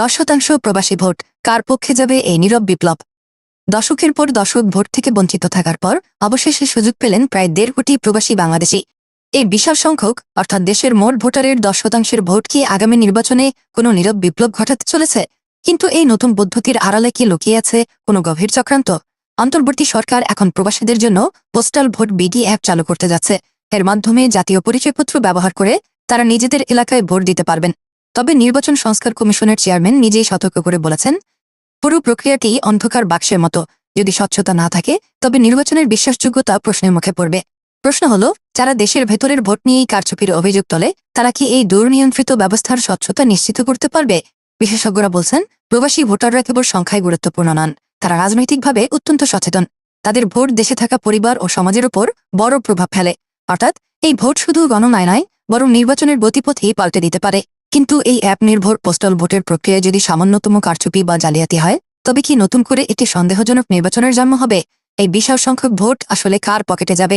দশ শতাংশ প্রবাসী ভোট কার পক্ষে যাবে এই নীরব বিপ্লব? দশকের পর দশক ভোট থেকে বঞ্চিত থাকার পর অবশেষে সুযোগ পেলেন প্রায় দেড় কোটি প্রবাসী বাংলাদেশি। এই বিশাল সংখ্যক, অর্থাৎ দেশের মোট ভোটারের দশ শতাংশের ভোট কি আগামী নির্বাচনে কোনো নীরব বিপ্লব ঘটাতে চলেছে? কিন্তু এই নতুন পদ্ধতির আড়ালে কি লুকিয়ে আছে কোনো গভীর চক্রান্ত? অন্তর্বর্তী সরকার এখন প্রবাসীদের জন্য পোস্টাল ভোট বিডি অ্যাপ চালু করতে যাচ্ছে। এর মাধ্যমে জাতীয় পরিচয়পত্র ব্যবহার করে তারা নিজেদের এলাকায় ভোট দিতে পারবেন। তবে নির্বাচন সংস্কার কমিশনের চেয়ারম্যান নিজেই সতর্ক করে বলেছেন, পুরো প্রক্রিয়াটি অন্ধকার বাক্সের মতো। যদি স্বচ্ছতা না থাকে, তবে নির্বাচনের বিশ্বাসযোগ্যতা প্রশ্নের মুখে পড়বে। প্রশ্ন হল, যারা দেশের ভেতরের ভোট নিয়েই কারচুপির অভিযোগ তোলে, তারা কি এই দুর্নিয়ন্ত্রিত ব্যবস্থার স্বচ্ছতা নিশ্চিত করতে পারবে? বিশেষজ্ঞরা বলছেন, প্রবাসী ভোটাররা কেবল সংখ্যায় গুরুত্বপূর্ণ নন, তারা রাজনৈতিকভাবে অত্যন্ত সচেতন। তাদের ভোট দেশে থাকা পরিবার ও সমাজের উপর বড় প্রভাব ফেলে। অর্থাৎ, এই ভোট শুধু গণনায় নয়, বরং নির্বাচনের গতিপথেই পাল্টে দিতে পারে। কিন্তু এই অ্যাপ নির্ভর পোস্টাল ভোটের প্রক্রিয়ায় যদি সামান্যতম কারচুপি বা জালিয়াতি হয়, তবে কি নতুন করে একটি সন্দেহজনক নির্বাচনের জন্ম হবে? এই বিশাল সংখ্যক ভোট আসলে কার পকেটে যাবে?